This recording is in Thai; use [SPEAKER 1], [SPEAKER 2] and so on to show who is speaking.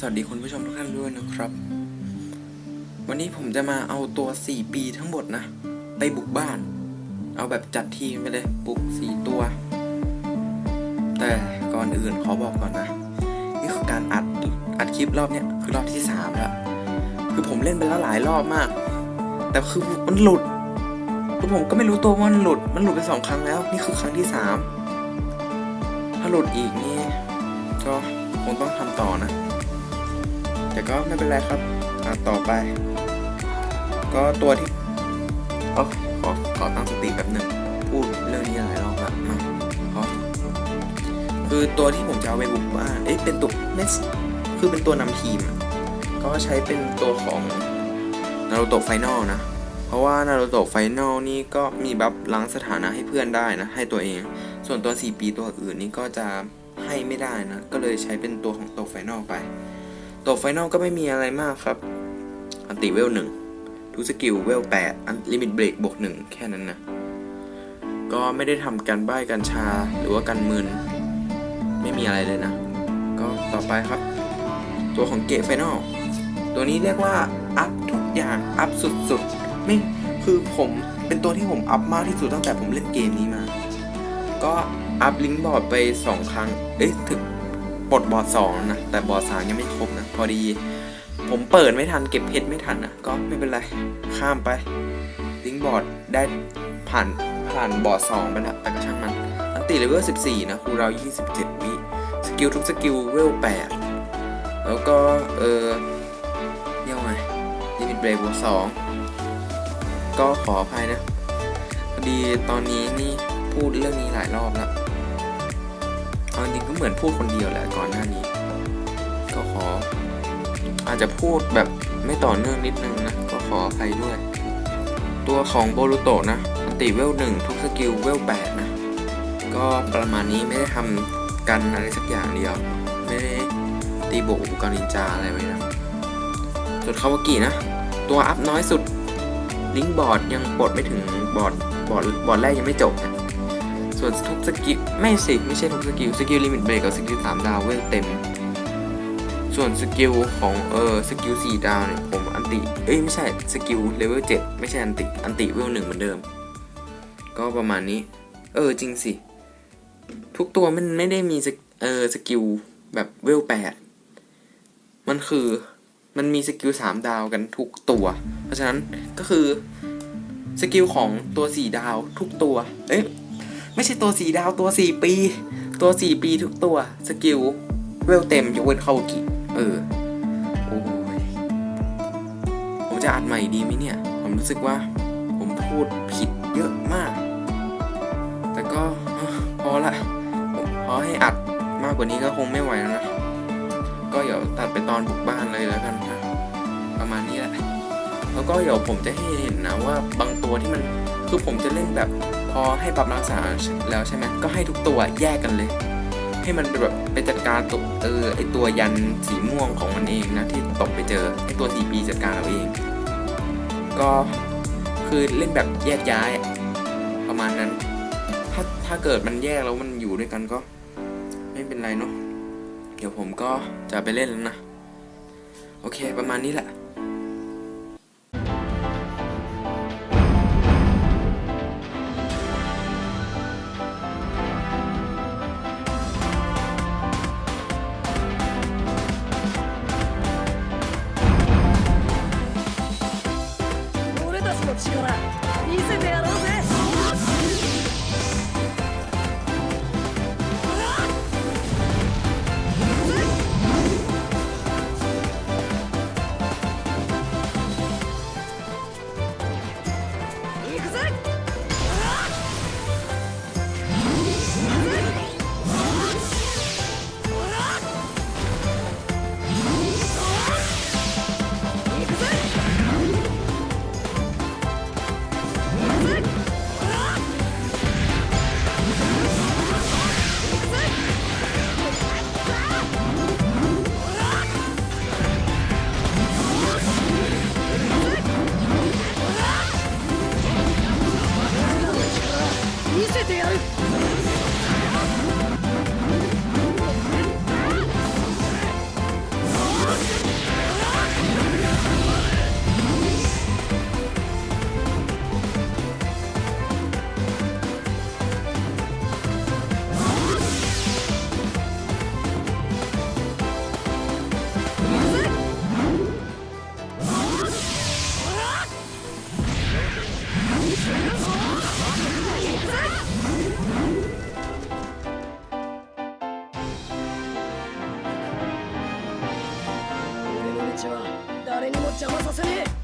[SPEAKER 1] สวัสดีคุณผู้ชมทุกท่านด้วยนะครับ วันนี้ผมจะมาเอาตัว 4 ปีทั้งหมดนะ ไปบุกบ้าน เอาแบบจัดทีมไปเลย บุก 4 ตัว แต่ก่อนอื่นขอบอกก่อนนะ นี่คือการอัดอัดคลิปรอบเนี้ยคือรอบที่ 3 แล้ว คือผมเล่นไปแล้วหลายรอบมาก แต่คือมันหลุดคือผมก็ไม่รู้ตัวว่ามันหลุด มันหลุดไปสองครั้งแล้ว นี่คือครั้งที่สามถ้าหลุดอีกนี่ก็คงต้องทำต่อนะ ก็ไม่เป็นไรครับต่อไป ก็ตัวที่เออขอขอตั้งสติแบบหนึ่งพูดเรื่องนี้หลายรอบละมาพอคือตัวที่ผมจะเอาไปบุกบ้านเอ๊ะเป็นตัวไม่สคือเป็นตัวนำทีม ก็ใช้เป็นตัวของนารูโตะไฟนอลนะ เพราะว่านารูโตะไฟนอลนี่ก็มีบัฟล้างสถานะให้เพื่อนได้นะ ให้ตัวเอง ส่วนตัว 4 ปีตัวอื่นนี่ก็จะให้ไม่ได้นะ ก็เลยใช้เป็นตัวของโตไฟนอลไป ตัวไฟนอลก็ไม่มีอะไรมากครับ อันติเวลหนึ่งทุกสกิลเวลแปดอันลิมิตเบรกบวกหนึ่งแค่นั้นนะ ก็ไม่ได้ทำการบ้การชาหรือว่าการมืนไม่มีอะไรเลยนะ ก็ต่อไปครับ ตัวของเกตไฟนอลตัวนี้เรียกว่า อัพทุกอย่างอัพสุดๆไม่คือผมเป็นตัวที่ผมอัพมากที่สุดตั้งแต่ผมเล่นเกมนี้มา ก็อัพลิงก์บอร์ดไปสองครั้ง เอ๊ะถึง ปลดบอร์ดสองนะ แต่บอร์ดสามยังไม่ครบนะ พอดี ผมเปิดไม่ทันเก็บเพชรไม่ทันนะก็ไม่เป็นไร ข้ามไป ลิงบอร์ดได้ผ่านผ่านบอร์ดสองไปแล้วแต่ก็ช่างมัน อันติเลเวล14นะคูลดาวน์27วิสกิลทุกสกิลเวล8แล้วก็ เออยกว่าไงลิมิตเบรกบวก2ก็ขออภัยนะพอดีตอนนี้นี่พูดเรื่องนี้หลายรอบแล้ว เหมือนพูดคนเดียวแหละก่อนหน้านี้ ก็ขอ อาจจะพูดแบบไม่ต่อเนื่องนิดนึงนะ ก็ขออภัยด้วย ตัวของโบรูโตะนะอันติเวลหนึ่งทุกสกิลเวลแปดนะ ก็ประมาณนี้ไม่ได้ทำกันอะไรสักอย่างเดียว ไม่ได้ตีโบกอุปกรณ์นินจาอะไรไว้นะส่วนคาวากินะ ตัวอัพน้อยสุดลิงก์บอร์ดยังปลดไม่ถึงบอร์ดบอร์ดบอร์ดแรกยังไม่จบนะ ส่วนทุกสกิลไม่สิไม่ใช่ทุกสกิลสกิลลิมิตเบรกกับสกิลสามดาวเวลเต็ม ส่วนสกิลของเออสกิลสี่ดาวเนี่ยผมอันติเอ้ยไม่ใช่สกิลเลเวลเจ็ดไม่ใช่อันติอันติเวลหนึ่งเหมือนเดิม ก็ประมาณนี้ เออจริงสิ ทุกตัวมันไม่ได้มีเออสกิลแบบเวลแปดมันคือมันมีสกิลสามดาวกันทุกตัว เพราะฉะนั้นก็คือสกิลของตัวสี่ดาวทุกตัว เอ๊ะ ไม่ใช่ตัวสีดาวตัวสี่ปี ตัวสี่ปีทุกตัวสกิลเวลเต็มยกเว้นคาวกิเออโอ้ยผมจะอัดใหม่ดีไหมเนี่ย ผมรู้สึกว่าผมพูดผิดเยอะมาก แต่ก็พอละผมพอให้อัดมากกว่านี้ก็คงไม่ไหวแล้วนะ ก็เดี๋ยวตัดไปตอนบุกบ้านเลยแล้วกันนะประมาณนี้แหละแล้วก็เดี๋ยวผมจะให้เห็นนะว่าบางตัวที่มันคือผมจะเล่นแบบ พอให้ปรับรักษาแล้วใช่ไหมก็ให้ทุกตัวแยกกันเลย ให้มันเป็นแบบไปจัดการตัวเออไอตัวยันสีม่วงของมันเองนะที่ตกไปเจอไอตัวสีปีจัดการเอาเอง ก็คือเล่นแบบแยกย้ายประมาณนั้น ถ้าถ้าเกิดมันแยกแล้วมันอยู่ด้วยกันก็ ไม่เป็นไรเนาะเดี๋ยวผมก็จะไปเล่นแล้วนะ โอเค ประมาณนี้แหละ
[SPEAKER 2] 邪魔させねえ。